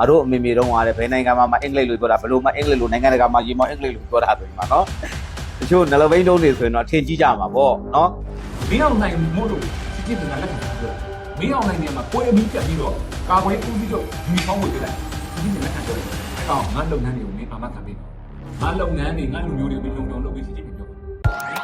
ငါတို့အမေမေတုန်းကလည်းဘယ်နိုင်ငံမှာမှအင်္ဂလိပ်လိုပြောတာဘယ်လိုမှအင်္ဂလိပ်လိုနိုင်ငံတကာမှာရေမောင်းအင်္ဂလိပ်လိုပြောတာဆိုရင်ပါနော်တချို့နလဘိန်းတုံးတွေဆိုရင်တော့ထင်ကြီးကြမှာပေါ့နော်မင်းအောင်နိုင်မို့လို့စစ်စစ်ကလက်ခံပြောမင်းအောင်နိုင်နေမှာကိုယ်အမိပြတ်ပြီးတော့ကာကွယ်ဦးပြီးတော့ဒီဖောင်းဝေပြလိုက်ဒီနေ့လက်ခံပြောတယ်အကောင်ငါလုပ်ငန်းတွေကိုမင်းအာမခံပေးငါလုပ်ငန်းတွေငါလူမျိုးတွေကိုမင်းလုံလုံလုပ်ပြီးစစ်စစ်ပြောဟ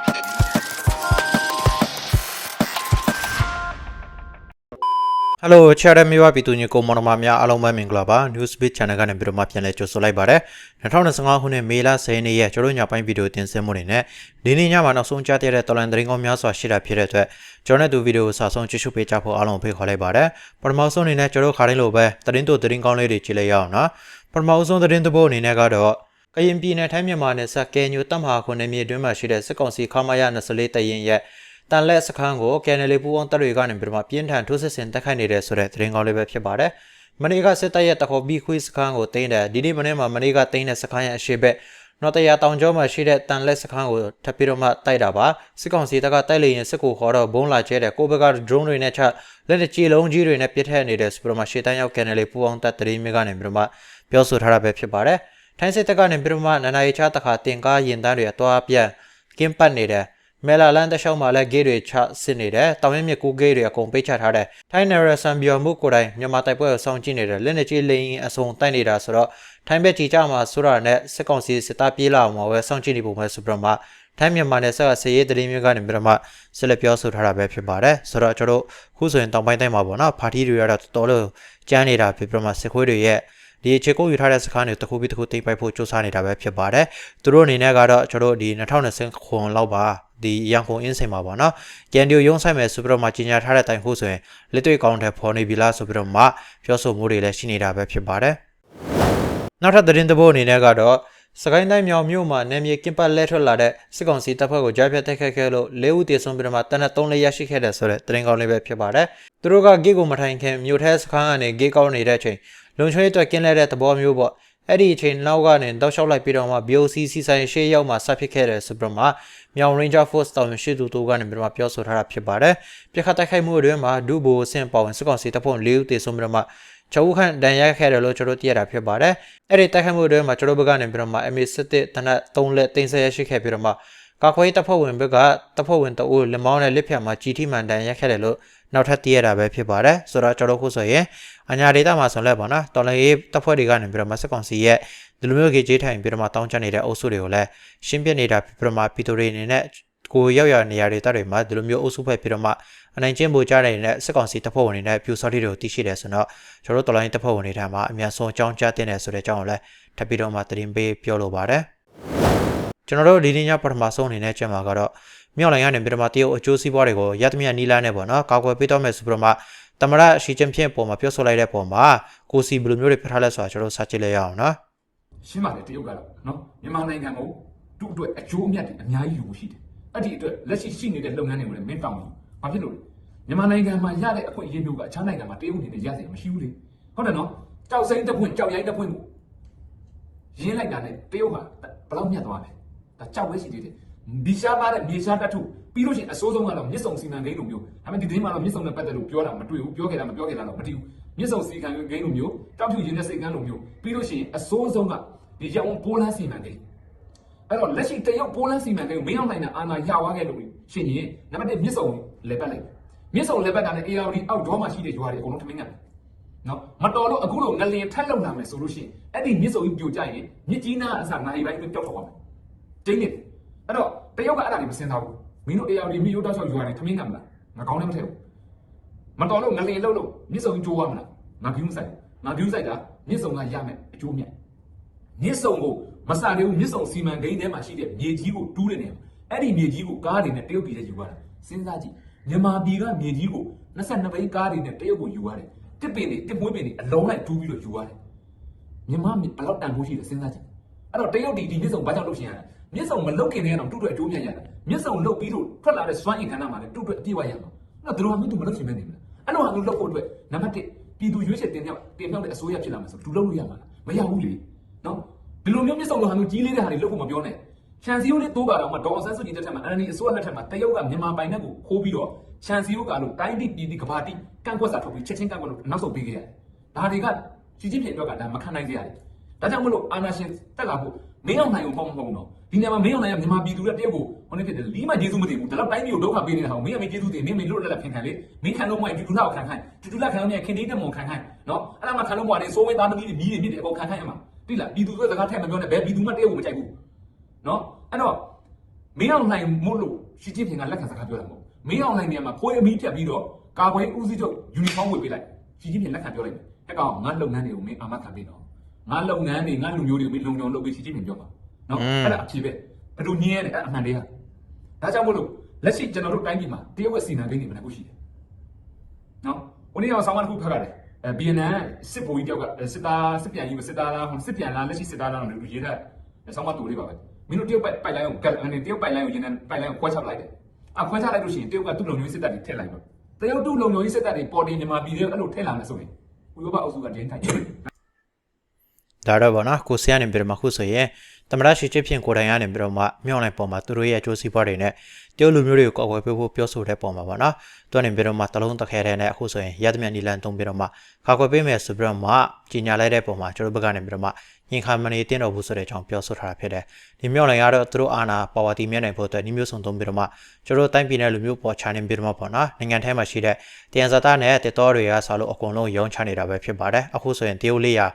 ယ်လိုချာရမီဝပြည်သူညီကိုမောင်နှမများအားလုံးပဲမင်္ဂလာပါ Newsbeat Channel ကနေပြီးတော့မှပြန်လည်ကြိုဆိုလိုက်ပါရစေ2025ခုနှစ်မေလ10ရက်နေ့ရဲ့ကျွန်တော်ညပိုင်းဗီဒီယိုတင်ဆက်မှုတွေနဲ့ဒီနေ့ညမှာနောက်ဆုံးကြားတဲ့တော်လန်သတင်းကောင်းများစွာရှိတာဖြစ်တဲ့အတွက်ကျွန်တော်တို့ဗီဒီယိုကိုစာဆုံးကြည့်ရှုပေးကြဖို့အားလုံးဖိတ်ခေါ်လိုက်ပါတယ်ပထမဆုံးအနေနဲ့ကျွန်တော်ခါတိုင်းလိုပဲသတင်းတို့သတင်းကောင်းလေးတွေကြည့်လိုက်ရအောင်နော်ပထမဆုံးသတင်းတစ်ပုဒ်အနေနဲ့ကတော့ကရင်ပြည်နယ်ထိုင်းမြန်မာနယ်စပ်ကဲညိုတပ်မဟာခုနယ်မြေအတွင်းမှာရှိတဲ့စစ်ကောင်စီခမာရ24တရင်ရဲ့ တန်လက်စခန်းကိုကန်နယ်လီပူအောင်တပ်တွေကနေပြီးတော့မှပြင်းထန်ထိုးစစ်ဆင်တိုက်ခိုက်နေတဲ့ဆိုတဲ့သတင်းကောင်းလေးပဲဖြစ်ပါတယ်။မနေ့ကစစ်တပ်ရဲ့တခေါ်ဘီခွေးစခန်းကိုတင်းတယ်ဒီနေ့မနေ့မှာမနေ့ကတင်းတဲ့စခန်းရဲ့အရှိဘက်နော်တရာတောင်ကျောမှာရှိတဲ့တန်လက်စခန်းကိုထပ်ပြီးတော့မှတိုက်တာပါစစ်ကောင်စီတပ်ကတိုက်လေရင်စစ်ကိုခေါ်တော့ဘုံလာကျဲတယ်ကိုဘက်က drone တွေနဲ့ချလက်တကြည်လုံးကြီးတွေနဲ့ပစ်ထည့်နေတယ်ဆိုပြီးတော့မှရှေ့တန်းရောက်ကန်နယ်လီပူအောင်တပ်တရင်မြကနေပြီးတော့မှပြောဆိုထားတာပဲဖြစ်ပါတယ်။ထိုင်းစစ်တပ်ကနေပြီးတော့မှနန္ဒာရီချတခါတင်ကားရင်တန်းတွေအသွားပြန်ကင်းပတ်နေတယ် မဲလာလန်တရှောင်းမှာလည်းဂေးတွေချစစ်နေတယ်တောင်ရမြစ်ကူဂေးတွေအကုန်ပိတ်ချထားတယ်ထိုင်းနယ်ရဆန်ဘီယောမှုကိုယ်တိုင်မြန်မာတိုက်ပွဲကိုစောင့်ကြည့်နေတယ်လက်နေကြီးလိန်အစုံတိုက်နေတာဆိုတော့ထိုင်းဘက်ကြီးကြမှာဆိုတာနဲ့စစ်ကောင်စီစစ်သားပြေးလာအောင်ပဲစောင့်ကြည့်နေပုံပဲဆိုပြီးတော့မှထိုင်းမြန်မာနယ်ဆက်ကဆေးရေးတရင်မျိုးကနေပြီးတော့မှဆက်လက်ပြောဆိုထားတာပဲဖြစ်ပါတယ်ဆိုတော့ကျွန်တော်တို့ခုဆိုရင်တောင်ပိုင်းတိုင်းမှာပေါ့နော်ပါတီတွေကတော့တော်တော်လေးကြမ်းနေတာဖြစ်ပြီးတော့မှစစ်ခွေးတွေရဲ့ ဒီအခြေကိုယူထားတဲ့စခန်းတွေတစ်ခုပြီးတစ်ခုတိမ့်ပိုက်ဖို့စူးစမ်းနေတာပဲဖြစ်ပါတယ်။သူတို့အနေနဲ့ကတော့ကျွန်တော်တို့ဒီ2020ခွန်လောက်ပါဒီရန်ကုန်အင်းစိန်မှာပေါ့နော်။ကန်ဒီယိုရုံးဆိုင်မယ်ဆိုပြီးတော့မှကြီးညာထားတဲ့တိုင်ခုဆိုရင်လက်တွေ့ကောင်းတဲ့ဖော်နေပြီလားဆိုပြီးတော့မှပြောဆိုမှုတွေလည်းရှိနေတာပဲဖြစ်ပါတယ်။နောက်ထပ်သတင်းတစ်ပုဒ်အနေနဲ့ကတော့စကိုင်းတိုင်းမြောင်မြို့မှာနယ်မြေကင်ပတ်လဲထွက်လာတဲ့စစ်ကောင်စီတပ်ဖွဲ့ကိုကြားဖြတ်တိုက်ခတ်ခဲ့လို့၄ဦးသေဆုံးပြီးတော့မှတနက်3လေးရရှိခဲ့တဲ့ဆိုတဲ့သတင်းကောင်းလေးပဲဖြစ်ပါတယ်။သူတို့ကဂိတ်ကိုမထိုင်ခင်မြို့ထဲစခန်းကနေဂိတ်ကောင်းနေတဲ့အချိန် လုံချွေးအတွက်ကင်းလဲတဲ့သဘောမျိုးပေါ့အဲ့ဒီအချိန်နောက်ကနေတောက်လျှောက်လိုက်ပြီးတော့မှ BOC စီဆိုင်ရှေ့ရောက်မှဆက်ဖြစ်ခဲ့တယ်ဆိုပြီးတော့မှမြောင် Ranger Force တောင်ရှိသူတို့ကနေပြီးတော့မှပြောဆိုထားတာဖြစ်ပါတယ်။ပြခတ်တိုက်ခိုက်မှုအတွင်းမှာဒုဘိုအဆင့်ပေါဝင်စစ်ကောင်စီတပ်ဖွဲ့၄ဦးသေဆုံးပြီးတော့မှချောက်ခန့်ဒဏ်ရာခဲ့တယ်လို့ကျွန်တော်သိရတာဖြစ်ပါတယ်။အဲ့ဒီတိုက်ခိုက်မှုအတွင်းမှာကျွန်တော်ဘက်ကနေပြီးတော့မှ MA7 တနက်3လက်တင်ဆက်ရရှိခဲ့ပြီးတော့မှ ကာခွေးတပ်ဖွဲ့ဝင်ဘက်ကတပ်ဖွဲ့ဝင်တအုပ်လက်မောင်းနဲ့လက်ဖြတ်မှာကြီးထိမှန်ဒဏ်ရာခဲ့တယ်လို့နောက်ထပ်သိရတာပဲဖြစ်ပါတယ်။ဆိုတော့ကျွန်တော်ခုဆိုရင်အညာဒေတာမှာဆိုလဲပေါ့နော်တော်လည်းတပ်ဖွဲ့တွေကနေပြီးတော့မှစစ်ကောင်စီရဲ့ဒီလိုမျိုးကြီးထိုင်ပြီးတော့မှတောင်းချနေတဲ့အုပ်စုတွေကိုလည်းရှင်းပြနေတာပြီးတော့မှပီတိုတွေအနေနဲ့ကိုရောက်ရနေရာတွေတပ်တွေမှာဒီလိုမျိုးအုပ်စုဖွဲ့ပြီးတော့မှအနိုင်ကျင့်ဖို့ကြားနေတဲ့စစ်ကောင်စီတပ်ဖွဲ့ဝင်တွေနဲ့ပြူစော်တီတွေကိုသိရှိတယ်ဆိုတော့ကျွန်တော်တို့တော်လိုင်းတပ်ဖွဲ့ဝင်တွေထံမှာအများဆုံးအကြောင်းကြားတင်တယ်ဆိုတဲ့အကြောင်းကိုလည်းထပ်ပြီးတော့မှသတင်းပေးပြောလိုပါတယ် ကျွန်တော်တို့ဒီနေ့ညပထမဆုံးအနေနဲ့ကျမှာကတော့မြောက်လိုင်းကနေပြီးတော့မှတရုတ်အကျိုးစီးပွားတွေကိုရသမျှနီးလာနဲ့ပေါ့နော်ကာကွယ်ပေးတော့မယ်ဆိုပြီးတော့မှတမရရှိချင်းဖြင့်ပုံမှာပြောဆိုလိုက်တဲ့ပုံမှာကိုစီဘယ်လိုမျိုးတွေပြထားလဲဆိုတာကျွန်တော်တို့စကြည့်လိုက်ရအောင်နော်ရှင်းပါတယ်တရုတ်ကတော့နော်မြန်မာနိုင်ငံကိုသူ့အတွက်အကျိုးအမြတ်တွေအများကြီးယူရှိတယ်အဲ့ဒီအတွက်လက်ရှိရှိနေတဲ့လုပ်ငန်းတွေကိုလည်းမင်းတောင်းဘူးဘာဖြစ်လို့လဲမြန်မာနိုင်ငံမှာရတဲ့အခွင့်အရေးမျိုးကအခြားနိုင်ငံမှာတရုတ်အနေနဲ့ရစရာမရှိဘူးလေဟုတ်တယ်နော်ကြောက်စိမ့်တစ်ပွင့်ကြောက်ရိုင်းတစ်ပွင့်ကိုရင်းလိုက်တာနဲ့တရုတ်ဟာဘယ်လောက်မြတ်သွားလဲ ဒါကြောက်ပဲရှိသေးတယ်ဒီရှားပါတဲ့မြေရှားတတ်ထုပြီးလို့ရှိရင်အစိုးဆုံးကတော့မြစ်စုံစီမံကိန်းလိုမျိုးဒါပေမဲ့ဒီသတင်းမှာတော့မြစ်စုံနဲ့ပတ်သက်လို့ပြောတာမတွေ့ဘူးပြောခဲ့တာမပြောခဲ့တာတော့မတည်ဘူးမြစ်စုံစီကံကိန်းလိုမျိုးတောက်ဖြူရင်းတဲ့စိတ်ကန်းလိုမျိုးပြီးလို့ရှိရင်အစိုးဆုံးကဒီရောင်ပိုးလန်းစီမံကိန်းအဲ့တော့လက်ရှိတရုတ်ပိုးလန်းစီမံကိန်းကိုမင်းအောင်နိုင်တဲ့အာဏာရသွားခဲ့လို့ရှင်ရင်နံပါတ်1မြစ်စုံလေပတ်လိုက်မြစ်စုံလေပတ်တာနဲ့ ARD အောက်ဒေါမှာရှိတဲ့ရွာတွေအကုန်လုံးထမင်းငတ်တယ်နော်မတော်လို့အခုလိုငလင်ထက်လုံလာမယ်ဆိုလို့ရှိရင်အဲ့ဒီမြစ်စုံကြီးပြိုကျရင်မြစ်ကြီးနားအစနိုင်ပိုင်းကိုပျောက်သွားမ ယ်တင်းနေတယ်အဲ့တော့တရုတ်ကအဲ့ဒါတွေမစင်စားဘူးမင်းတို့ ARD မြစ်ရိုးတောက်ချောက်ရွာတွေထမင်းငတ်မလားငါကောင်းလည်းမထည့်ဘူးမတော်လို့ငလင်လှုပ်လို့မြစ်စုံကြီးကျိုးရမလားငါဂူးဆိုင်ငါဂူးဆိုင်တာမြစ်စုံကရမယ်အကျိုးမြတ်မြစ်စုံကိုမစသေးဘူးမြစ်စုံစီမံကိန်းထဲမှာရှိတဲ့မြေကြီးကိုတူးတဲ့နေရာအဲ့ဒီမြေကြီးကိုကားတွေနဲ့တရုတ်ပြည်ထဲယူရတာစဉ်းစားကြည့်မြန်မာပြည်ကမြေကြီးကို22ဘိန်းကားတွေနဲ့တရုတ်ကိုယူရတယ်တစ်ပင်တွေတစ်မွေးပင်တွေအလုံးလိုက်တူးပြီးတော့ယူရတယ်မြန်မာဘယ်လောက်တန်ဖိုးရှိလဲစဉ်းစားကြည့်အဲ့တော့တရုတ်ဒီဒီမြစ်စုံဘာကြောင့်လုပ်ရှင်ရလဲ မြစ်စုံမလုပ်ခင်တည်းကတော့တူတူအကျိုးမြတ်ရတယ်မြစ်စုံလုပ်ပြီးတော့ထွက်လာတဲ့စွမ်းအင်ခန္ဓာမှာလည်းတူတူအပြည့်ဝရမှာအဲ့တော့တို့ကမင်းတို့မလုပ်ရှင်မဲနေမလားအဲ့တော့ဟာတို့လုပ်ဖို့အတွက်နံပါတ်1ပြည်သူရွေးချယ်တင်မြှောက်တင်မြှောက်တဲ့အစိုးရဖြစ်လာမယ်ဆိုတူလုပ်လို့ရမှာလားမရဘူးလေနော်ဒီလိုမျိုးမြစ်စုံလိုဟာမျိုးကြီးလေးတဲ့ဟာတွေလုပ်ဖို့မပြောနဲ့ချန်စီယိုလေးတိုးပါတော့မှဒေါ်ဆန်းစုကြည်တက်ထက်မှာအန်အနီအစိုးရလက်ထက်မှာတရုတ်ကမြန်မာပိုင်နဲ့ကိုခိုးပြီးတော့ချန်စီယိုကလို့တိုင်းပြည်ပြည်ကဘာတိကန့်ကွက်စာထုတ်ပြီးချက်ချင်းကန့်ကွက်လို့နောက်ဆုတ်ပေးခဲ့ရတယ်ဒါတွေကရှီကျင်းဖြစ်အတွက်ကဒါမခံနိုင်ကြရတယ်ဒါကြောင့်မလို့အာနာရှင်တက်လာဖို့ မင်းအောင်နိုင်ကိုပေါ့မဟုတ်ဘူးနော်ဒီနေရာမှာမင်းအောင်နိုင်ကမြန်မာပြည်သူတွေတယောက်ကိုဟိုနေ့ဖြစ်တယ်လီးမကျေးဇူးမတင်ဘူးဒါတော့တိုင်းပြည်ကိုဒုက္ခပေးနေတာဟောမင်းကမင်းကျေးဇူးတင်မင်းမင်းလွတ်လပ်လပ်ဖင်ခံလေမင်းခံလို့မရတူတူလောက်ခံခိုင်းတူတူလောက်ခံလို့မရခင်သေးတဲ့မုံခံခိုင်းနော်အဲ့ဒါမှခံလို့မရတယ်စိုးဝင်းသားသမီးတွေမြည်တွေမြစ်တွေအကုန်ခံခိုင်းရမှာတိလားပြည်သူတွေစကားထည့်မပြောနဲ့ဘယ်ပြည်သူမှတယောက်ကိုမကြိုက်ဘူးနော်အဲ့တော့မင်းအောင်နိုင်မို့လို့ရှီကျင်းဖြစ်ကလက်ခံစကားပြောတာမဟုတ်မင်းအောင်နိုင်နေရာမှာဖိုးအမီးဖြတ်ပြီးတော့ကာကွယ်ဦးစီးချုပ်ယူနီဖောင်းဝတ်ပေးလိုက်ရှီကျင်းဖြစ်လက်ခံပြောလိုက်အဲ့ကောင်ငါလုပ်ငန်းတွေကိုမင်းအာမခံပေးတော့ ငါလုပ်ငန်းတွေငါလူမျိုးတွေကိုမင်းလုံုံလုပ်ပေးရှီကျင်းဖြစ်ပြောပါနော်အဲ့ဒါအဖြစ်ပဲဘယ်လိုညင်းရလဲအဲ့အမှန်တရားဒါကြောင့်မို့လို့လက်ရှိကျွန်တော်တို့တိုင်းပြည်မှာတရုတ်ရဲ့စီမံကိန်းတွေမနှခုရှိတယ်နော်ဦးနေအောင်ဆောင်းမတစ်ခုဖတ်ရတယ်အဲ BNN စစ်ဘိုလ်ကြီးတယောက်ကစစ်သားစစ်ပြန်ကြီးစစ်သားလားဟိုစစ်ပြန်လားလက်ရှိစစ်သားလားလို့လူရေးတဲ့ဆောင်းမတူလေးပါပဲမင်းတို့တရုတ်ပိုက်ပိုက်လိုင်းကိုကတ်အနေတရုတ်ပိုက်လိုင်းကိုရင်းနေပိုက်လိုင်းကိုခွဲချလိုက်တယ်အခွဲချလိုက်လို့ရှိရင်တရုတ်ကသူ့လုံမျိုးစစ်တပ်တွေထည့်လိုက်တော့တရုတ်သူ့လုံမျိုးစစ်တပ်တွေပေါ်တင်မြန်မာပြည်တွေအဲ့လိုထည့်လာမယ်ဆိုရင်ဥရောပအုပ်စုကဒင်းထိုင်တယ် ဒါတော့ဗောနော်ကိုစီကနေပြီးတော့မှခုဆိုရင်သမရရှိချစ်ဖြင့်ကိုယ်တိုင်ကနေပြီးတော့မှမြောင်းလိုက်ပေါ်မှာသူတို့ရဲ့အကျိုးစီးပွားတွေနဲ့တရုတ်လူမျိုးတွေကိုကောက်ွယ်ပေးဖို့ပြောဆိုတဲ့ပုံမှာဗောနော်သူကနေပြီးတော့မှတလုံးတစ်ခဲတဲ့နဲ့အခုဆိုရင်ရသမြနီလန်တုံးပြီးတော့မှကောက်ွယ်ပေးမယ်ဆိုပြီးတော့မှကြီးညာလိုက်တဲ့ပုံမှာကျွန်တော်ဘက်ကနေပြီးတော့မှရင်ခါမနေတင်းတော်ဘူးဆိုတဲ့အကြောင်းပြောဆိုထားတာဖြစ်တယ်ဒီမြောင်းလိုက်ကတော့သူတို့အာနာပါဝါတီမြဲနိုင်ဖို့အတွက်ဒီမျိုးစုံတုံးပြီးတော့မှကျွန်တော်တိုင်းပြည်နယ်လူမျိုးပေါ်ချနေပြီးတော့မှပေါ့နော်နိုင်ငံထဲမှာရှိတဲ့တယန်ဇာတာနဲ့တေတော်တွေကစားလို့အကုန်လုံးရုံချနေတာပဲဖြစ်ပါတယ်အခုဆိုရင်တရုတ်လေးရာ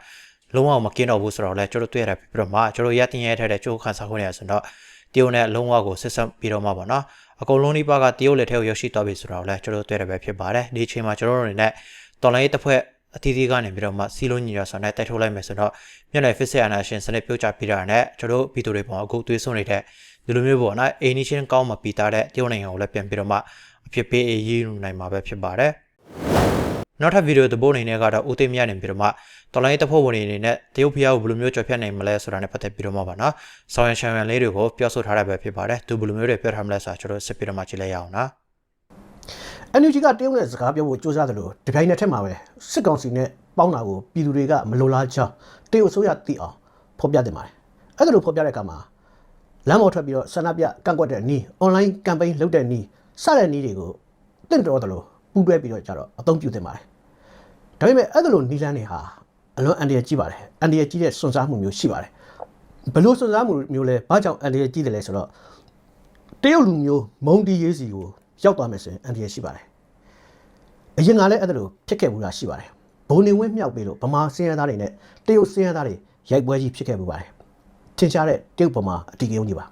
လုံးဝမကင်းတော့ဘူးဆိုတော့လဲကျွန်တော်တွေ့ရတယ်ပြီးတော့မှကျွန်တော်ရတင်ရထားတဲ့ကြိုးခန်းစားခွင့်ရဆိုတော့တရုတ်နဲ့လုံးဝကိုဆက်ဆက်ပြီးတော့မှပေါ့နော်အကုန်လုံးဒီပါကတရုတ်လက်ထဲကိုရောက်ရှိသွားပြီဆိုတော့လဲကျွန်တော်တွေ့ရပဲဖြစ်ပါတယ်ဒီအချိန်မှာကျွန်တော်တို့အနေနဲ့တော်လိုင်းတစ်ဖွဲ့အသီးသီးကနေပြီးတော့မှစီလုံးညီရဆိုတော့တိုက်ထုတ်လိုက်မယ်ဆိုတော့မြို့နယ် physics analysis စနစ်ပြုတ်ချပြီးတာနဲ့ကျွန်တော်ဗီဒီယိုတွေပေါ်အခုသွေးစွန်းနေတဲ့ဒီလိုမျိုးပေါ့နော် animation ကောင်းမှပြီးသားတဲ့တရုတ်နိုင်ငံကိုလည်းပြန်ပြီးတော့မှအဖြစ်ပေးအရေးယူနိုင်မှာပဲဖြစ်ပါတယ် နောက်ထပ်ဗီဒီယိုသဘောအနေနဲ့ကတော့ဦးသိမ်းမြနေပြီးတော့မှတော်လိုင်းတပ်ဖွဲ့ဝင်တွေအနေနဲ့တရုတ်ဖျားကိုဘယ်လိုမျိုးကြော်ဖြတ်နိုင်မလဲဆိုတာနဲ့ပတ်သက်ပြီးတော့မှပါနော်။ဆောင်းရန်ရှန်ရန်လေးတွေကိုပြောဆိုထားရပဲဖြစ်ပါတယ်။သူဘယ်လိုမျိုးတွေပြောထားမလဲဆိုတာကျွန်တော်စစ်ပြီးတော့မှကြည့်လိုက်ရအောင်နော်။ NUG ကတရုတ်နဲ့စကားပြောဖို့ကြိုးစားတယ်လို့ဒီပိုင်းနဲ့ထက်မှာပဲစစ်ကောင်စီနဲ့ပေါင်းတာကိုပြည်သူတွေကမလိုလားချောင်းတရုတ်အစိုးရသိအောင်ဖော်ပြတင်ပါတယ်အဲ့ဒါလိုဖော်ပြတဲ့အခါမှာလမ်းပေါ်ထွက်ပြီးတော့ဆန္ဒပြကန့်ကွက်တဲ့နီး online campaign လုပ်တဲ့နီးစတဲ့နီးတွေကိုတင့်တော်တယ်လို့ပူးတွဲပြီးတော့ကြတော့အသုံးပြုတင်ပါတယ် ဒါပေမဲ့အဲ့ဒါလိုနီးလန်းတွေဟာအလွန်အန္တရာယ်ကြီးပါတယ်အန္တရာယ်ကြီးတဲ့စွန့်စားမှုမျိုးရှိပါတယ်ဘယ်လိုစွန့်စားမှုမျိုးလဲဘာကြောင့်အန္တရာယ်ကြီးတယ်လဲဆိုတော့တရုတ်လူမျိုးမုံတီရေးစီကိုရောက်သွားမယ်ဆိုရင်အန္တရာယ်ရှိပါတယ်အရင်ကလည်းအဲ့ဒါလိုဖြစ်ခဲ့ဘူးလားရှိပါတယ်ဘုံနေဝင်းမြောက်ပြီးတော့ဗမာစင်းရဲသားတွေနဲ့တရုတ်စင်းရဲသားတွေရိုက်ပွဲကြီးဖြစ်ခဲ့မှုပါတယ်ထင်ရှားတဲ့တရုတ်ဗမာအတီးကုန်းကြီးပါ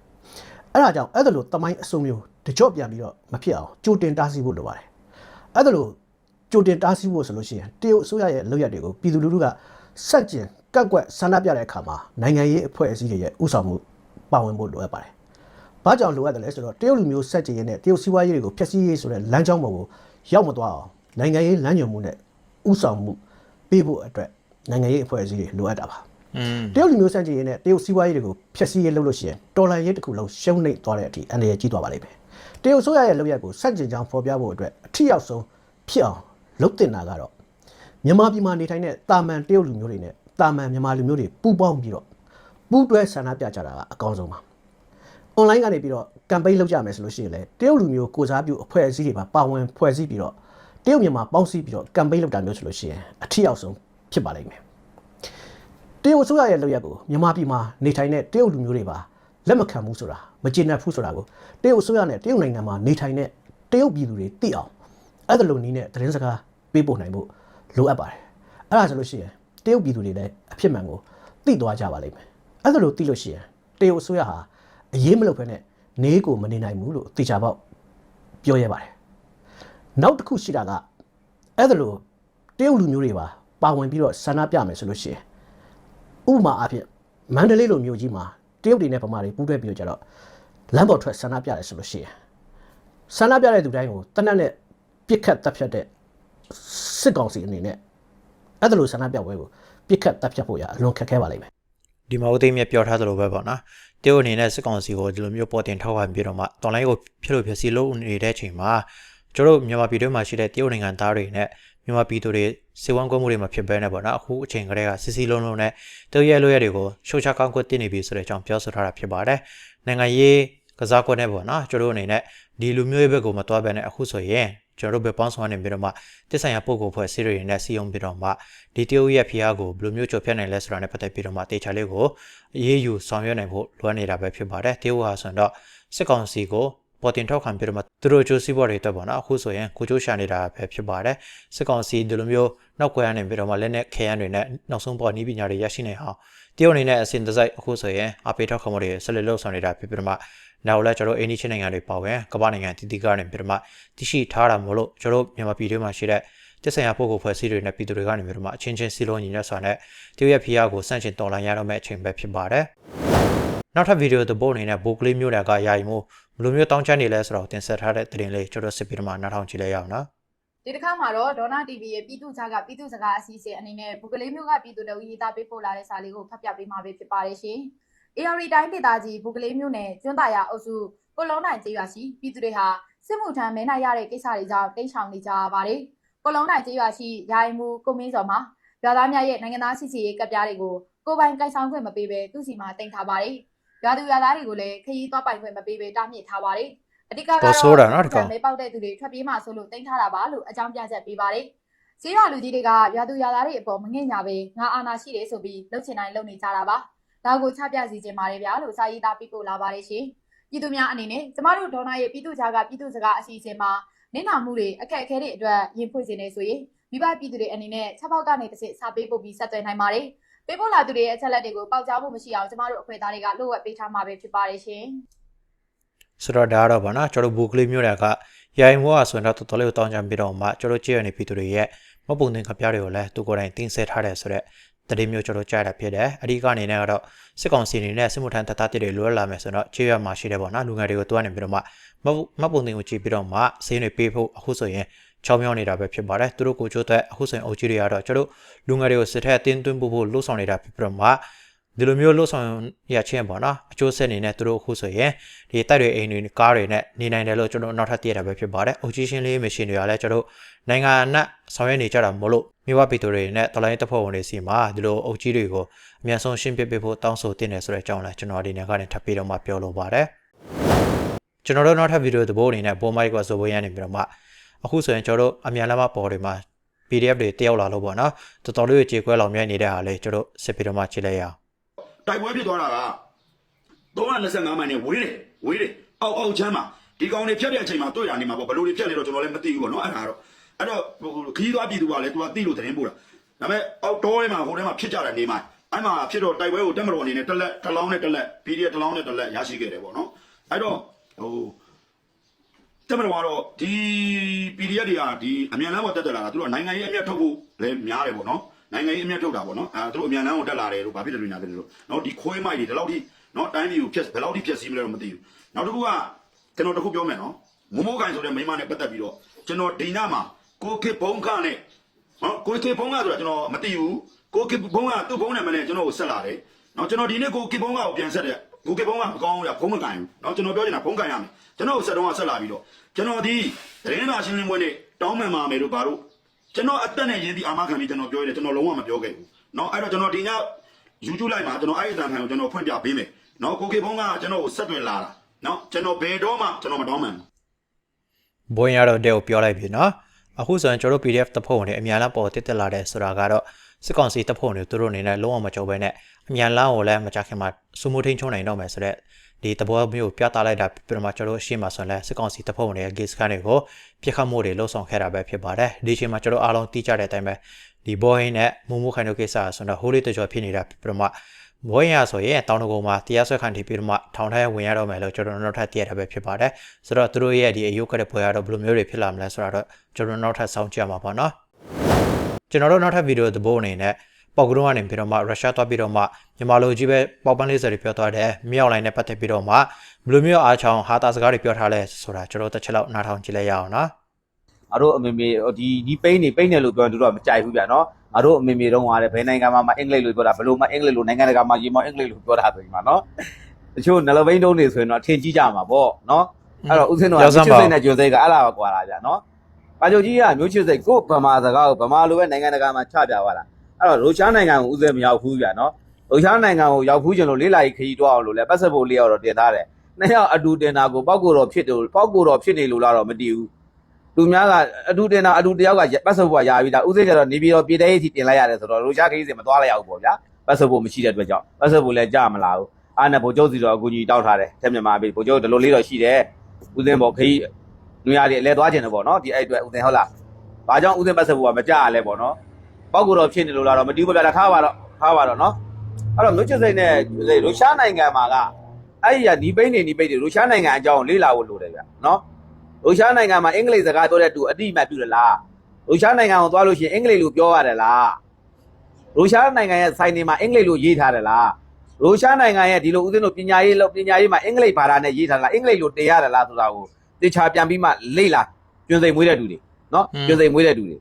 အဲ့ဒါကြောင့်အဲ့ဒါလိုတမိုင်းအစုံမျိုးတကြော့ပြန်ပြီးတော့မဖြစ်အောင်ကြိုတင်တားဆီးဖို့လိုပါတယ်အဲ့ဒါလို ကြိုတင်တားဆီးဖို့ဆိုလို့ရှိရင်တရုတ်အစိုးရရဲ့လုပ်ရက်တွေကိုပြည်သူလူထုကစက်ကျင်ကက်ကွက်ဆန္ဒပြတဲ့အခါမှာနိုင်ငံရေးအဖွဲ့အစည်းတွေရဲ့ဥဆောင်မှုပါဝင်ဖို့လိုအပ်ပါတယ်။ဘာကြောင့်လိုအပ်တယ်လဲဆိုတော့တရုတ်လူမျိုးစက်ကျင်ရတဲ့တရုတ်စီးပွားရေးတွေကိုဖျက်ဆီးရေးဆိုတဲ့လမ်းကြောင်းပေါ်ကိုရောက်မသွားအောင်နိုင်ငံရေးလမ်းညွှန်မှုနဲ့ဥဆောင်မှုပေးဖို့အတွက်နိုင်ငံရေးအဖွဲ့အစည်းတွေလိုအပ်တာပါ။อืมတရုတ်လူမျိုးစန့်ကျင်ရေးနဲ့တရုတ်စီးပွားရေးတွေကိုဖျက်ဆီးရေးလုပ်လို့ရှိရင်တော်လှန်ရေးတစ်ခုလုံးရှုံးနိမ့်သွားတဲ့အထိအန္တရာယ်ကြီးသွားပါလိမ့်မယ်။တရုတ်ဆိုရရဲ့လုပ်ရက်ကိုစန့်ကျင်ကြောင်းဖော်ပြဖို့အတွက်အထီရောက်ဆုံးဖြစ်အောင် လုပ်တင်တာကတော့မြန်မာပြည်မှာနေထိုင်တဲ့တာမန်တရုတ်လူမျိုးတွေနဲ့တာမန်မြန်မာလူမျိုးတွေပူးပေါင်းပြီးတော့ပူးတွဲဆန္ဒပြကြတာကအကောင်းဆုံးပါ။ online ကနေပြီးတော့ campaign လုပ်ကြမယ်ဆိုလို့ရှိရင်လည်းတရုတ်လူမျိုးကိုစားပြုအဖွဲ့အစည်းတွေပါပါဝင်ဖွဲ့စည်းပြီးတော့တရုတ်မြန်မာပေါင်းစည်းပြီးတော့ campaign လုပ်တာမျိုးဆိုလို့ရှိရင်အထီရောက်ဆုံးဖြစ်ပါလိမ့်မယ်။တရုတ်အစိုးရရဲ့လုပ်ရက်ကိုမြန်မာပြည်မှာနေထိုင်တဲ့တရုတ်လူမျိုးတွေပါလက်မခံဘူးဆိုတာမကျေနပ်ဘူးဆိုတာကိုတရုတ်အစိုးရနဲ့တရုတ်နိုင်ငံမှာနေထိုင်တဲ့တရုတ်ပြည်သူတွေသိအောင်အဲ့ဒါလိုနည်းနဲ့သတင်းစကား ပေးပို့နိုင်ဖို့လိုအပ်ပါတယ်အဲ့ဒါဆိုလို့ရှိရင်တရုတ်ပြည်သူတွေလည်းအဖြစ်မှန်ကိုသိသွားကြပါလိမ့်မယ်အဲ့ဒါလိုသိလို့ရှိရင်တရုတ်အစိုးရဟာအရေးမလုပ်ဘဲနဲ့နေကိုမနေနိုင်ဘူးလို့သိချပေါက်ပြောရပါတယ်နောက်တစ်ခုရှိတာကအဲ့ဒါလိုတရုတ်လူမျိုးတွေပါပါဝင်ပြီးတော့ဆန္ဒပြမယ်ဆိုလို့ရှိရင်ဥပမာအဖြစ်မန္တလေးလိုမြို့ကြီးမှာတရုတ်တွေနဲ့ဗမာတွေပူးတွဲပြီးတော့ကြတော့လမ်းပေါ်ထွက်ဆန္ဒပြတယ်ဆိုလို့ရှိရင်ဆန္ဒပြတဲ့သူတိုင်းကိုတနက်နဲ့ပြစ်ခတ်တပ်ဖြတ်တဲ့ စစ်ကောင်စီအနေနဲ့အဲ့ဒါလိုဆန္ဒပြပွဲကိုပြစ်ခတ်တပ်ဖြတ်ဖို့ရအလွန်ခက်ခဲပါလိမ့်မယ်ဒီမှာဦးသိမ်းမြတ်ပြောထားသလိုပဲပေါ့နော်တရုတ်အနေနဲ့စစ်ကောင်စီကိုဒီလိုမျိုးပေါ်တင်ထောက်ခံပြီးတော့မှတော်လိုင်းကိုဖြစ်လို့ဖြစ်စီလို့နေတဲ့အချိန်မှာကျတို့မြန်မာပြည်တွင်းမှာရှိတဲ့တရုတ်နိုင်ငံသားတွေနဲ့မြန်မာပြည်သူတွေစေဝမ်းကွက်မှုတွေမှာဖြစ်ပဲနေပေါ့နော်အခုအချိန်ကလေးကစစ်စီလုံးလုံးနဲ့တရုတ်ရဲ့လိုရက်တွေကိုရှုတ်ချကောင်းကွက်တင်နေပြီဆိုတဲ့အကြောင်းပြောဆိုထားတာဖြစ်ပါတယ်နိုင်ငံရေးကစားကွက်နဲ့ပေါ့နော်ကျတို့အနေနဲ့ဒီလူမျိုးရဲ့ဘက်ကိုမတွားဘဲနဲ့အခုဆိုရင် ကျွန်တော်တို့ဘယ်ပေါင်းဆောင်နေပြီးတော့မှတစ်ဆိုင်ရာပုံကိုဖွဲ့စီရီနဲ့စီယုံပြီးတော့မှဒီတရုတ်ရဲ့ဖျားကိုဘယ်လိုမျိုးကြော်ဖြတ်နိုင်လဲဆိုတာနဲ့ပတ်သက်ပြီးတော့မှတေချာလေးကိုအေးအေးယူဆောင်ရွက်နိုင်ဖို့လိုအပ်နေတာပဲဖြစ်ပါတယ်တရုတ်ဟာဆိုတော့စစ်ကောင်စီကိုပေါ်တင်ထောက်ခံပြီးတော့မှသူတို့အကျိုးစီးပွားတွေအတွက်ပေါ့နော်အခုဆိုရင်ကိုချိုးရှာနေတာပဲဖြစ်ပါတယ်စစ်ကောင်စီဒီလိုမျိုးနောက်ကွယ်ကနေပြီးတော့မှလက်နဲ့ခဲယမ်းတွေနဲ့နောက်ဆုံးပေါ်နီးပညာတွေရရှိနေအောင်တရုတ်အနေနဲ့အစဉ်တစိုက်အခုဆိုရင်အပေထောက်ခံမှုတွေဆက်လက်လှုပ်ဆောင်နေတာဖြစ်ပြီးတော့မှ နောက်လည်းကျွန်တော်အိန္ဒိချင်းနိုင်ငံတွေပါဝင်ကမ္ဘာနိုင်ငံတည်တည်ကနေပြီးတော့မှတရှိထားတာမို့လို့ကျွန်တော်မြန်မာပြည်တွင်းမှာရှိတဲ့တက်ဆိုင်ရာပုဂ္ဂိုလ်ဖွဲ့စည်းတွေနဲ့ပြည်သူတွေကနေပြီးတော့မှအချင်းချင်းစီလုံးညီနဲ့ဆိုတာနဲ့တရုတ်ရဲ့ဖီးယားကိုစန့်ကျင်တော်လှန်ရတော့မယ့်အချိန်ပဲဖြစ်ပါတယ်နောက်ထပ်ဗီဒီယိုသဘောအနေနဲ့ဘိုကလေးမျိုးတွေကယာယီမှုဘယ်လိုမျိုးတောင်းချနေလဲဆိုတော့တင်ဆက်ထားတဲ့သတင်းလေးကျွန်တော်စစ်ပြီးတော့မှနားထောင်ကြည့်လိုက်ရအောင်နော်ဒီတစ်ခါမှာတော့ဒေါနာ TV ရဲ့ပြည်သူ့ကြားကပြည်သူ့စကားအစီအစဉ်အနေနဲ့ဘုကလေးမျိုးကပြည်သူတို့ရေးသားပေးပို့လာတဲ့စာလေးကိုဖတ်ပြပေးမှာပဲဖြစ်ပါတယ်ရှင်။ AR တိုင်းဒေသကြီးဘုကလေးမျိုးနယ်ကျွန်းတာယာအုပ်စုကိုလုံးနိုင်ကျေးရွာရှိပြည်သူတွေဟာစစ်မှုထမ်းမဲနိုင်ရတဲ့ကိစ္စတွေကြောင့်တိတ်ဆောင်နေကြရပါတယ်။ကိုလုံးနိုင်ကျေးရွာရှိယာယီမှုကိုမင်းစော်မှာရွာသားများရဲ့နိုင်ငံသားစီစီရေးကပ်ပြားတွေကိုကိုပိုင်ကိုင်ဆောင်ခွင့်မပေးဘဲသူ့စီမှာတင်ထားပါတယ်။ရွာသူရွာသားတွေကိုလည်းခရီးသွားပိုင်ခွင့်မပေးဘဲတားမြစ်ထားပါတယ်။အဓိကကတော့တော့ဆိုးတာနော်ဒီကောင်မဲပေါက်တဲ့သူတွေထွက်ပြေးမှဆိုလို့တင်ထားတာပါလို့အကြောင်းပြချက်ပေးပါတယ်။ဈေးရွာလူကြီးတွေကရွာသူရွာသားတွေအပေါ်မငဲ့ညာပဲငါအာနာရှိတယ်ဆိုပြီးလှုပ်ချင်တိုင်းလှုပ်နေကြတာပါ။ ဒါကိုချပြစီခြင်းပါတယ်ဗျာလို့စာရေးသားပြီးပို့လာပါတယ်ရှင်။ပြည်သူများအနေနဲ့ကျမတို့ဒေါနာရဲ့ပြည်သူကြားကပြည်သူစကားအစီအစဉ်မှာနေနာမှုတွေအခက်အခဲတွေအတွက်ရင်ဖွင့်စေနေဆိုရင်မိဘပြည်သူတွေအနေနဲ့ချက်ပေါက်ကနေတစ်စစ်စာပေးပို့ပြီးဆက်သွယ်နိုင်ပါတယ်။ပေးပို့လာသူတွေရဲ့အချက်လက်တွေကိုပေါက်ကြားမှုမရှိအောင်ကျမတို့အဖွဲ့သားတွေကလိုအပ်ပေးထားမှာပဲဖြစ်ပါတယ်ရှင်။ဆိုတော့ဒါကတော့ဗောနော်ကျွန်တော်ဘိုကလေးမျိုးတွေကရိုင်မောကဆိုရင်တော့တော်တော်လေးကိုတောင်းကြပြီးတော့မှကျွန်တော်ကြည့်ရနေပြည်သူတွေရဲ့မပုံသင်္ကပြားတွေကိုလည်းသူကိုယ်တိုင်တင်ဆက်ထားတယ်ဆိုတော့ တတိမျိုးကျွန်တော်ကြားတာဖြစ်တယ်အဓိကနေနဲ့ကတော့စစ်ကောင်စီအနေနဲ့စစ်မှုထမ်းတပ်သားတွေလွှဲလာမယ်ဆိုတော့ခြေရမှာရှိတယ်ဗောနော်လူငယ်တွေကိုတွားနေပြီးတော့မှမပုံသင်ကိုကြည့်ပြီးတော့မှဆေးတွေပေးဖို့အခုဆိုရင်ချောင်းမြောင်းနေတာပဲဖြစ်ပါတယ်သူတို့ကိုချိုးတဲ့အခုဆိုရင်အုပ်ကြီးတွေကတော့ကျွန်တော်လူငယ်တွေကိုစစ်ထက်အတင်းသွင်းဖို့လှုပ်ဆောင်နေတာဖြစ်ပြီးတော့မှဒီလိုမျိုးလှုပ်ဆောင်ရချင်းပေါ့နော်အကျိုးဆက်အနေနဲ့သူတို့အခုဆိုရင်ဒီတိုက်တွေအိမ်တွေကားတွေနဲ့နေနိုင်တယ်လို့ကျွန်တော်နောက်ထပ်သိရတာပဲဖြစ်ပါတယ်။အုပ်ကြီးရှင်းလေးမရှင်တွေကလည်းကျွန်တော်နိုင်ငံအနှံ့ဆောင်ရွက်နေကြတာမလို့ မိဘပြည်သူတွေနဲ့တလိုင်းတပ်ဖွဲ့ဝင်တွေစီမှာဒီလိုအုပ်ကြီးတွေကိုအမြန်ဆုံးရှင်းပြပေးဖို့တောင်းဆိုတင်နေဆိုတဲ့အကြောင်းလည်းကျွန်တော်ဒီနေ့ကနေထပ်ပြီးတော့မှပြောလိုပါတယ်။ကျွန်တော်တို့နောက်ထပ်ဗီဒီယိုသဘောအနေနဲ့ပေါ်မိုက်ကဆိုဖို့ရနေပြီးတော့မှအခုဆိုရင်ကျွန်တော်တို့အမြန်လမ်းမပေါ်တွေမှာ PDF တွေတယောက်လာလို့ပေါ့နော်တော်တော်လေးကြေကွဲလောင်မြိုက်နေတဲ့ဟာလေးကျွန်တော်စစ်ပြီးတော့မှကြည့်လိုက်ရအောင်တိုက်ပွဲဖြစ်သွားတာက325မိုင်နဲ့ဝေးတယ်ဝေးတယ်အောက်အောက်ချမ်းမှာဒီကောင်တွေဖြတ်တဲ့အချိန်မှာတွေ့တာနေမှာပေါ့ဘယ်လိုတွေဖြတ်လဲတော့ကျွန်တော်လည်းမသိဘူးပေါ့နော်အဲ့ဒါတော့ အဲ့တော့ခီးသွားပြည်သူကလည်းသူကသိလို့သတင်းပို့တာဒါပေမဲ့အောက်တောထဲမှာဟိုထဲမှာဖြစ်ကြတဲ့နေမှာအဲ့မှာဖြစ်တော့တိုက်ပွဲကိုတက်မတော်အနေနဲ့တက်လက်တစ်လောင်းနဲ့တက်လက် PDF တစ်လောင်းနဲ့တက်လက်ရရှိခဲ့တယ်ပေါ့နော်အဲ့တော့ဟိုတက်မတော်ကတော့ဒီ PDF တွေကဒီအမြန်လမ်းပေါ်တက်တက်လာတာသူတို့နိုင်ငံရေးအမျက်ထုတ်ဖို့လည်းများတယ်ပေါ့နော်နိုင်ငံရေးအမျက်ထုတ်တာပေါ့နော်အဲသူတို့အမြန်လမ်းကိုတက်လာတယ်လို့ဘာဖြစ်တယ်လို့ညာတယ်လို့နော်ဒီခွဲမိုက်တွေဒီလောက်ထိနော်တိုင်းပြည်ကိုဖျက်ဘယ်လောက်ထိဖျက်ဆီးမလဲတော့မသိဘူးနောက်တစ်ခုကကျွန်တော်တစ်ခုပြောမယ်နော်မိုးမိုးကန်ဆိုတဲ့မိန်းမနဲ့ပတ်သက်ပြီးတော့ကျွန်တော်ဒီနာမှာ ကိုခေဘုံခနဲ့နော်ကိုခေဘုံခဆိုတာကျွန်တော်မသိဘူးကိုခေဘုံခသူ့ဘုံနဲ့မလဲကျွန်တော်ကိုဆက်လာတယ်နော်ကျွန်တော်ဒီနေ့ကိုခေဘုံခကိုပြန်ဆက်တယ်ကိုခေဘုံခမကောင်းဘူးဘုံမကန်ဘူးနော်ကျွန်တော်ပြောချင်တာဘုံကန်ရမယ်ကျွန်တော်ကိုဆက်တော့ဆက်လာပြီးတော့ကျွန်တော်ဒီသတင်းစာရှင်းလင်းပွဲနဲ့တောင်းပန်ပါမယ်လို့ပါတော့ကျွန်တော်အသက်နဲ့ရင်းပြီးအာမခံပြီးကျွန်တော်ပြောရတယ်ကျွန်တော်လုံးဝမပြောခဲ့ဘူးနော်အဲ့တော့ကျွန်တော်ဒီည YouTube လိုက်မှာကျွန်တော်အဲ့ဒီအတန်ခံကိုကျွန်တော်ဖွင့်ပြပေးမယ်နော်ကိုကေဘုံကကျွန်တော်ကိုဆက်သွင်းလာတာနော်ကျွန်တော်ဘယ်တော့မှကျွန်တော်မတောင်းမှန်ဘူးဘွင်ရတော့တဲ့ကိုပြောလိုက်ပြီနော် အခုဆိုရင်ကျွန်တော်တို့ PDF တပ်ဖွဲ့ဝင်တွေအမြန်လမ်းပေါ်တက်တက်လာတဲ့ဆိုတာကတော့စစ်ကောင်စီတပ်ဖွဲ့ဝင်တွေသူတို့အနေနဲ့လုံးဝမကြုံဘဲနဲ့အမြန်လမ်းကိုလည်းမကြခင်မှာစူမိုထိန်ချုံနိုင်တော့မယ်ဆိုတော့ဒီတဘောမျိုးပြသလိုက်တာပြမကျွန်တော်တို့အရှိမဆိုရင်လည်းစစ်ကောင်စီတပ်ဖွဲ့ဝင်တွေရဲ့ gate scan တွေကိုပြစ်ခတ်မှုတွေလှုပ်ဆောင်ခဲ့တာပဲဖြစ်ပါတယ်ဒီအချိန်မှာကျွန်တော်အားလုံးသိကြတဲ့အတိုင်းပဲဒီဘောဟင်းနဲ့မုံမိုးခိုင်တို့ကိစ္စဆိုတော့ဟိုးလေးတကြောဖြစ်နေတာပြမ ဘွေးရဆိုရင်တောင်းတကုံမှာတရားစွဲခံထိပြီးတော့မှထောင်ထဲဝင်ရတော့မယ်လို့ကျွန်တော်နောက်ထပ်သိရတာပဲဖြစ်ပါတယ်ဆိုတော့သူတို့ရဲ့ဒီအယုတ်ကတဲ့ပွဲရတော့ဘယ်လိုမျိုးတွေဖြစ်လာမလဲဆိုတော့ကျွန်တော်နောက်ထပ်စောင့်ကြည့်ရမှာပေါ့နော်ကျွန်တော်တို့နောက်ထပ်ဗီဒီယိုသဘောအနေနဲ့ပေါက်ကရုံးကနေပြီးတော့မှရုရှားသွားပြီးတော့မှမြန်မာလိုကြီးပဲပေါက်ပန်းလေးစတွေပြောသွားတယ်မြောက်လိုင်းနဲ့ပတ်သက်ပြီးတော့မှဘယ်လိုမျိုးအားချောင်းဟာတာစကားတွေပြောထားလဲဆိုတာကျွန်တော်တစ်ချက်လောက်နားထောင်ကြည့်လိုက်ရအောင်နော်ငါတို့အမေမေဒီဒီပိန်းနေပိန်းနေလို့ပြောရင်တို့ကမကြိုက်ဘူးဗျာနော် ငါတို့အမေမေတုန်းကလည်းဘယ်နိုင်ငံမှာမှအင်္ဂလိပ်လိုပြောတာဘယ်လိုမှအင်္ဂလိပ်လိုနိုင်ငံတကာမှာရေမောင်အင်္ဂလိပ်လိုပြောတာဆိုရင်မှာနော်တချို့နလဘိန်းတုံးနေဆိုရင်တော့ထင်ကြီးကြမှာပေါ့နော်အဲ့တော့ဦးစင်းတို့ကချစ်စိတ်နဲ့ကြွစိတ်ကအဲ့လာပါကွာလာဗျာနော်ပါချုပ်ကြီးကမျိုးချစ်စိတ်ကိုဗမာစကားကိုဗမာလိုပဲနိုင်ငံတကာမှာချပြသွားတာအဲ့တော့ရုရှားနိုင်ငံကိုဦးစင်းမရောက်ဘူးဗျာနော်ရုရှားနိုင်ငံကိုရောက်ဘူးကျင်လို့လေးလာကြီးခရီးတော့အောင်လို့လဲပတ်သက်ဖို့လေးရောက်တော့တင်ထားတယ်နှစ်ယောက်အတူတင်တာကိုပောက်ကိုတော့ဖြစ်တယ်ပောက်ကိုတော့ဖြစ်နေလို့လားတော့မတည်ဘူး သူများကအတူတင်တာအတူတယောက်ကပတ်စုပ်ပေါ်ရာပြီးတာဥစိကျတော့နေပြီးတော့ပြည်တဲ့ရေးစီတင်လိုက်ရတယ်ဆိုတော့ရုရှားခရီးစဉ်မသွားလိုက်ရဘူးပေါ့ဗျာပတ်စုပ်ပေါ်မရှိတဲ့အတွက်ကြောင့်ပတ်စုပ်ပေါ်လည်းကြမလာဘူးအားနဲ့ဗိုလ်ချုပ်စီတော့အကူကြီးတောက်ထားတယ်တက်မြန်မာပြည်ဗိုလ်ချုပ်ဒီလိုလေးတော့ရှိတယ်ဥစဉ်ပေါ်ခရီးနွေရည်အလဲသွားခြင်းတယ်ပေါ့နော်ဒီအဲ့အတွက်ဥစဉ်ဟုတ်လားဘာကြောင့်ဥစဉ်ပတ်စုပ်ပေါ်မကြရလဲပေါ့နော်ပောက်ကူတော့ဖြစ်နေလို့လားတော့မတီးဘူးဗျာထားပါတော့ထားပါတော့နော်အဲ့တော့မြို့ချစ်စိတ်နဲ့ရုရှားနိုင်ငံမှာကအဲ့ဒီကဒီပိန်းနေဒီပိန်းနေရုရှားနိုင်ငံအကြောင်းလေးလာဖို့လိုတယ်ဗျာနော် ရုရှားနိုင်ငံမှာအင်္ဂလိပ်စကားပြောတဲ့သူအတိအမှတ်ပြုတယ်လားရုရှားနိုင်ငံကိုသွားလို့ရှိရင်အင်္ဂလိပ်လိုပြောရတယ်လားရုရှားနိုင်ငံရဲ့စိုင်းတွေမှာအင်္ဂလိပ်လိုရေးထားတယ်လားရုရှားနိုင်ငံရဲ့ဒီလိုဦးဇင်းတို့ပညာရေးလို့ပညာရေးမှာအင်္ဂလိပ်ဘာသာနဲ့ရေးထားလားအင်္ဂလိပ်လိုတင်ရတယ်လားဆိုတာကိုတေချာပြန်ပြီးမှလေ့လာကျွန်းစိန်မွေးတဲ့သူတွေနော်ကျွန်းစိန်မွေးတဲ့သူတွေ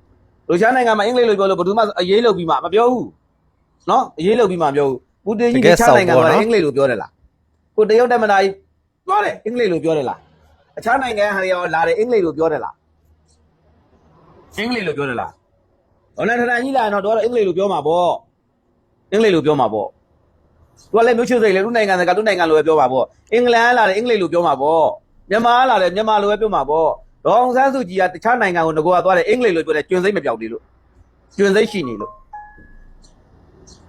ရုရှားနိုင်ငံမှာအင်္ဂလိပ်လိုပြောလို့ဘယ်သူမှအရေးလုပ်ပြီးမှမပြောဘူးနော်အရေးလုပ်ပြီးမှမပြောဘူးပူတင်ကြီးတခြားနိုင်ငံမှာအင်္ဂလိပ်လိုပြောတယ်လားကိုတရုတ်တက်မနာကြီးပြောတယ်အင်္ဂလိပ်လိုပြောတယ်လား အခြားနိုင်ငံဟာတွေရောလာတယ်အင်္ဂလိပ်လိုပြောတယ်လားအင်္ဂလိပ်လိုပြောတယ်လားဟောနဲ့ထထန်ကြီးလာရင်တော့တော့အင်္ဂလိပ်လိုပြောမှာပေါ့အင်္ဂလိပ်လိုပြောမှာပေါ့သူကလည်းမျိုးချစ်စိတ်လေသူနိုင်ငံကသူနိုင်ငံလိုပဲပြောမှာပေါ့အင်္ဂလန်ကလာတယ်အင်္ဂလိပ်လိုပြောမှာပေါ့မြန်မာကလာတယ်မြန်မာလိုပဲပြောမှာပေါ့ဒေါအောင်ဆန်းစုကြည်ကတခြားနိုင်ငံကိုငကိုကသွားတယ်အင်္ဂလိပ်လိုပြောတယ်ကျွန်းစိတ်မပြောက်သေးလို့ကျွန်းစိတ်ရှိနေလို့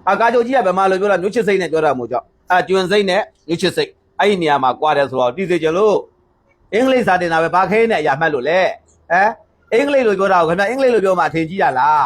အာကာချုပ်ကြီးကဗမာလိုပြောတာမျိုးချစ်စိတ်နဲ့ပြောတာမို့ကြောင့်အာကျွန်းစိတ်နဲ့မျိုးချစ်စိတ်အဲ့ဒီနေရာမှာကွာတယ်ဆိုတော့တိစေချင်လို့ အင်္ဂလိပ်စာတင်တာပဲဘာခဲနဲ့အရာမှတ်လို့လဲဟမ်အင်္ဂလိပ်လိုပြောတာကိုခင်ဗျအင်္ဂလိပ်လိုပြောမှအထင်ကြီးရလား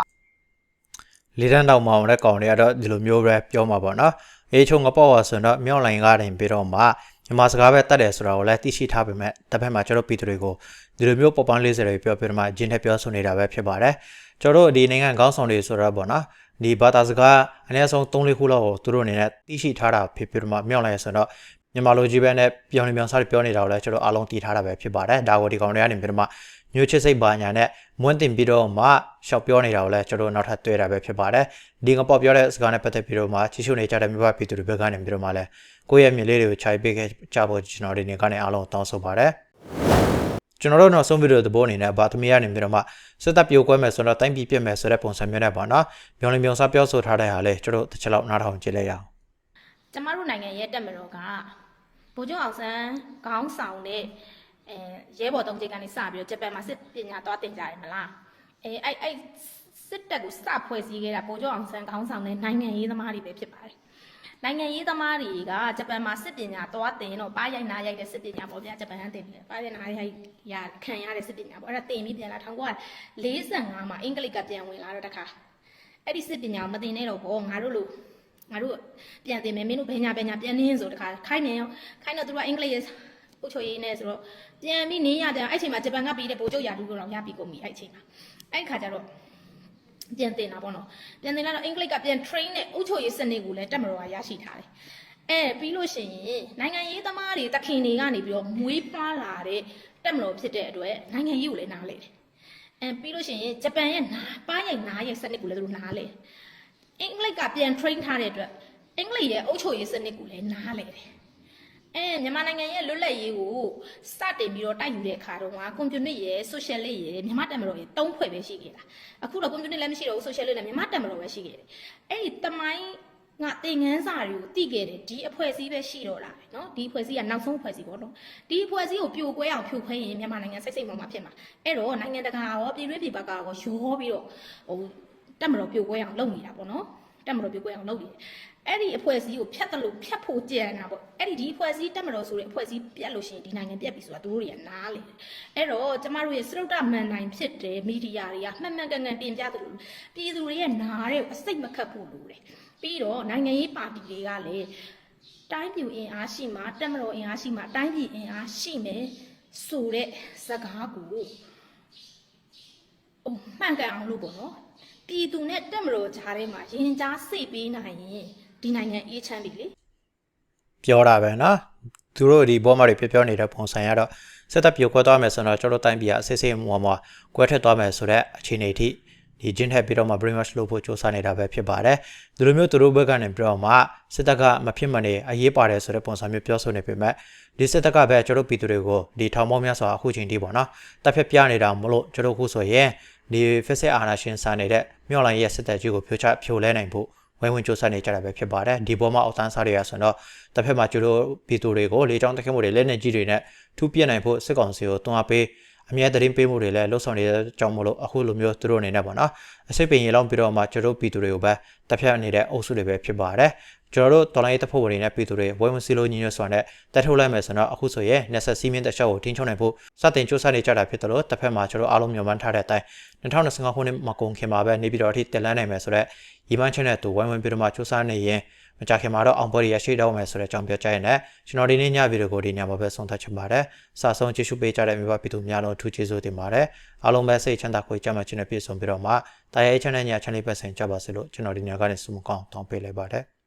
လေးတန်းတောင်မောင်တဲ့ကောင်တွေကတော့ဒီလိုမျိုးပဲပြောမှာပေါ့နော်အေးချုံငပေါ့ပါဆိုတော့မြောက်လိုင်ကားတင်ပြီးတော့မှမြန်မာစကားပဲတတ်တယ်ဆိုတာကိုလည်းသိရှိထားပေမဲ့တစ်ဖက်မှာကျွန်တော်ပြည်သူတွေကိုဒီလိုမျိုးပေါ်ပန်းလေးစတွေပြောပြတော့မှဂျင်းထက်ပြောဆိုနေတာပဲဖြစ်ပါတယ်ကျွန်တော်တို့ဒီနိုင်ငံခေါင်းဆောင်တွေဆိုတော့ပေါ့နော်ဒီဘာသာစကားအနည်းဆုံး3-4ခုလောက်ကိုသူတို့အနေနဲ့သိရှိထားတာဖြစ်ပြီးတော့မှမြောက်လိုင်ဆိုတော့ မြန်မာလိုကြီးပဲနဲ့ပြောင်းနေပြောင်းစားပြောနေတာကိုလည်းကျွန်တော်အားလုံးသိထားတာပဲဖြစ်ပါတယ်ဒါကိုဒီကောင်တွေကနေပြီးတော့မှညှို့ချစ်စိတ်ပါညာနဲ့မွန်းတင်ပြီးတော့မှရှောက်ပြောနေတာကိုလည်းကျွန်တော်နောက်ထပ်တွေ့တာပဲဖြစ်ပါတယ်ဒီငပေါက်ပြောတဲ့စကားနဲ့ပတ်သက်ပြီးတော့မှချီရှုနေကြတဲ့မိဘပြည်သူတွေဘက်ကနေပြီးတော့မှလည်းကိုယ့်ရဲ့မြင်လေးတွေကိုခြိုက်ပေးခဲ့ကြဖို့ကျွန်တော်ဒီနေ့ကနေအားလုံးတောင်းဆိုပါတယ်ကျွန်တော်တို့နောက်ဆုံးဗီဒီယိုသဘောအနေနဲ့ဗာသမီးရနေပြီးတော့မှစစ်တပ်ပြိုကွဲမယ်ဆိုတော့တိုင်းပြည်ပြစ်မယ်ဆိုတဲ့ပုံစံမျိုးနဲ့ပေါ့နော်ပြောင်းလင်းပြောင်းစားပြောဆိုထားတဲ့ဟာလေကျွန်တော်တစ်ချက်လောက်နားထောင်ကြည့်လိုက်ရအောင်ကျမတို့နိုင်ငံရဲ့တက်မတော်က ဗိုလ်ချုပ်အောင်ဆန်းခေါင်းဆောင်တဲ့အဲရဲဘော်တုံးချိန်ကနေစပြီးတော့ဂျပန်မှာစစ်ပညာသွားတင်ကြတယ်မလားအဲအဲ့အဲ့စစ်တပ်ကိုစဖွဲ့စည်းခဲ့တာဗိုလ်ချုပ်အောင်ဆန်းခေါင်းဆောင်တဲ့နိုင်ငံရေးသမားတွေပဲဖြစ်ပါတယ်နိုင်ငံရေးသမားတွေကဂျပန်မှာစစ်ပညာသွားတင်တော့ပါရိုက်နာရိုက်တဲ့စစ်ပညာပေါ့ဗျာဂျပန်ကတင်ပြီးတယ်ပါရိုက်နာရိုက်ရခံရတဲ့စစ်ပညာပေါ့အဲ့ဒါတင်ပြီးပြန်လာ1945မှာအင်္ဂလိပ်ကပြန်ဝင်လာတော့တခါအဲ့ဒီစစ်ပညာကိုမတင်နဲ့တော့ဘောငါတို့လို့ ငါတို့ပြန်တင်မယ်မင်းတို့ဘယ်ညာဘယ်ညာပြန်နေဆိုတခါခိုင်းနေရောခိုင်းတော့သူတို့ကအင်္ဂလိပ်ပုတ်ချွေရေးနဲ့ဆိုတော့ပြန်ပြီးနေရပြန်အဲ့ချိန်မှာဂျပန်ကပြီးတဲ့ဗိုလ်ချုပ်ရာထူးကိုတော့ရပြီးကုန်ပြီအဲ့ချိန်မှာအဲ့ခါကျတော့ပြန်တင်တာပေါ့နော်ပြန်တင်လာတော့အင်္ဂလိပ်ကပြန် train နဲ့ဥချိုရေးစနစ်ကိုလည်းတက်မတော်ကရရှိထားတယ်အဲပြီးလို့ရှိရင်နိုင်ငံရေးသမားတွေတခင်တွေကနေပြီးတော့မွေးပါလာတဲ့တက်မတော်ဖြစ်တဲ့အတွက်နိုင်ငံရေးကိုလည်းနားလေတယ်အဲပြီးလို့ရှိရင်ဂျပန်ရဲ့နာပါးရိုက်နားရိုက်စနစ်ကိုလည်းသူတို့နားလေတယ် အင်္ဂလိပ်ကပြန် train ထားတဲ့အတွက်အင်္ဂလိပ်ရဲ့အုပ်ချုပ်ရေးစနစ်ကိုလည်းနားလဲတယ်။အဲမြန်မာနိုင်ငံရဲ့လွတ်လပ်ရေးကိုစတင်ပြီးတော့တိုက်ယူတဲ့အခါတော့ကကွန်ပျူနစ်ရဲ့ social လေးရဲ့မြန်မာတက်မတော်ရဲ့သုံးဖွဲ့ပဲရှိခဲ့တာ။အခုတော့ကွန်ပျူနစ်လည်းမရှိတော့ဘူး social လေးနဲ့မြန်မာတက်မတော်ပဲရှိခဲ့တယ်။အဲ့ဒီတမိုင်းငါတင်ငန်းစာတွေကိုတိခဲ့တယ်ဒီအဖွဲ့အစည်းပဲရှိတော့လားပဲเนาะဒီအဖွဲ့အစည်းကနောက်ဆုံးအဖွဲ့အစည်းပေါ့နော်ဒီအဖွဲ့အစည်းကိုပြိုကွဲအောင်ဖြိုခွဲရင်မြန်မာနိုင်ငံစိတ်စိတ်မှမှာဖြစ်မှာအဲ့တော့နိုင်ငံတကာရောပြည်တွင်းပြည်ပကရောရောပြီးတော့ဟို တက်မတော်ပြိုကွဲအောင်လုပ်နေတာပေါ့နော်တက်မတော်ပြပွဲအောင်လုပ်နေတယ်အဲ့ဒီအဖွဲ့အစည်းကိုဖျက်တယ်လို့ဖျက်ဖို့ကြံတာပေါ့အဲ့ဒီဒီအဖွဲ့အစည်းတက်မတော်ဆိုတဲ့အဖွဲ့အစည်းပြတ်လို့ရှိရင်ဒီနိုင်ငံပြတ်ပြီဆိုတာသူတို့တွေကနားလေတယ်အဲ့တော့ကျမတို့ရဲ့စရုပ်တမန်နိုင်ဖြစ်တဲ့မီဒီယာတွေကမှန်မှန်ကန်ကန်တင်ပြသလိုပြည်သူတွေရဲ့နားတဲ့အစိတ်မခတ်ဖို့လိုတယ်ပြီးတော့နိုင်ငံရေးပါတီတွေကလည်းတိုင်းပြည်အင်အားရှိမှတက်မတော်အင်အားရှိမှတိုင်းပြည်အင်အားရှိမယ်ဆိုတဲ့စကားကိုဟိုမှန်ကန်အောင်လို့ပေါ့နော် ပြည်သူနဲ့တက်မလို့ကြားထဲမှာရင်ကြားစိတ်ပေးနိုင်ရင်ဒီနိုင်ငံအေးချမ်းပြီလေပြောတာပဲနော်သူတို့ဒီဘောမတွေပြောပြောနေတဲ့ပုံစံရတော့စက်တပ်ပြိုကွဲသွားမယ်ဆိုတော့ကျွန်တော်တိုင်းပြည်ကအစစ်စစ်မွာမွာကွဲထက်သွားမယ်ဆိုတော့အခြေအနေအထိဒီဂျင်းထက်ပြီးတော့မှ brain wash လုပ်ဖို့စ조사နေတာပဲဖြစ်ပါတယ်ဒီလိုမျိုးသူတို့ဘက်ကနေပြီးတော့မှစစ်တပ်ကမဖြစ်မနေအရေးပါတယ်ဆိုတဲ့ပုံစံမျိုးပြောဆိုနေပေမဲ့ဒီစစ်တပ်ကပဲကျွန်တော်ပြည်သူတွေကိုဒီထောင်ပေါင်းများစွာအခုချိန်ထိပေါ့နော်တပ်ဖြတ်ပြနေတာမလို့ကျွန်တော်ခုဆိုရင် ဒီဖက်စစ်အာဏာရှင်စာနေတဲ့မြောက်လိုင်းရဲ့စစ်တပ်ကြီးကိုဖြိုချဖြိုလဲနိုင်ဖို့ဝိုင်းဝန်းစ조사နေကြတာပဲဖြစ်ပါတယ်ဒီပေါ်မှာအောက်တန်းစားတွေရဆိုတော့တစ်ဖက်မှာကျတို့ပြည်သူတွေကိုလေကြောင်းတက်ခတ်မှုတွေလက်နက်ကြီးတွေနဲ့ထူးပြစ်နိုင်ဖို့စစ်ကောင်စီကိုတွန်းအားပေး အမြဲတမ်းပေးမှုတွေလည်းလှုပ်ဆောင်နေတဲ့ကြောင့်မလို့အခုလိုမျိုးသူတို့အနေနဲ့ပေါ့နော်အစိတ်ပင်ရေလောင်းပြီးတော့မှကျွန်တော်တို့ပြည်သူတွေကိုပဲတပ်ဖြတ်နေတဲ့အုပ်စုတွေပဲဖြစ်ပါတယ်ကျွန်တော်တို့တော်လိုင်းရေးတပ်ဖွဲ့ဝင်တွေနဲ့ပြည်သူတွေဝိုင်းဝန်းစီလိုညီညွတ်စွာနဲ့တက်ထုတ်လိုက်မယ်ဆိုတော့အခုဆိုရင်နေဆက်စီမင်းတက်ရှော့ကိုတင်းချုံနိုင်ဖို့စတင်စူးစမ်းနေကြတာဖြစ်တယ်လို့တစ်ဖက်မှာကျွန်တော်အားလုံးမျှော်မှန်းထားတဲ့အတိုင်း2025ခုနှစ်မှာကုန်ခင်မှာပဲနေပြည်တော်အထိတက်လန်းနိုင်မယ်ဆိုတော့ရီမန်းချက်နဲ့တူဝိုင်းဝန်းပြီးတော့မှစူးစမ်းနေရင် မကြခင်မှာတော့အောင်ပွဲရရှိတော့မယ်ဆိုတဲ့အကြောင်းပြောကြရင်လည်းကျွန်တော်ဒီနေ့ညဗီဒီယိုကိုဒီညမှာပဲဆုံးသတ်ချင်ပါတယ်။စာဆုံးကြည့်ရှုပေးကြတဲ့မိဘပြည်သူများလုံးအထူးကျေးဇူးတင်ပါတယ်။အားလုံးပဲစိတ်ချမ်းသာကိုကြမ်းမှချင်တဲ့ပြည့်စုံပြီးတော့မှတာယာချမ်းတဲ့ညချမ်းလေးပဲဆင်ကြပါစေလို့ကျွန်တော်ဒီညကနေဆုမကောင်းတောင်းပေးလိုက်ပါတယ်။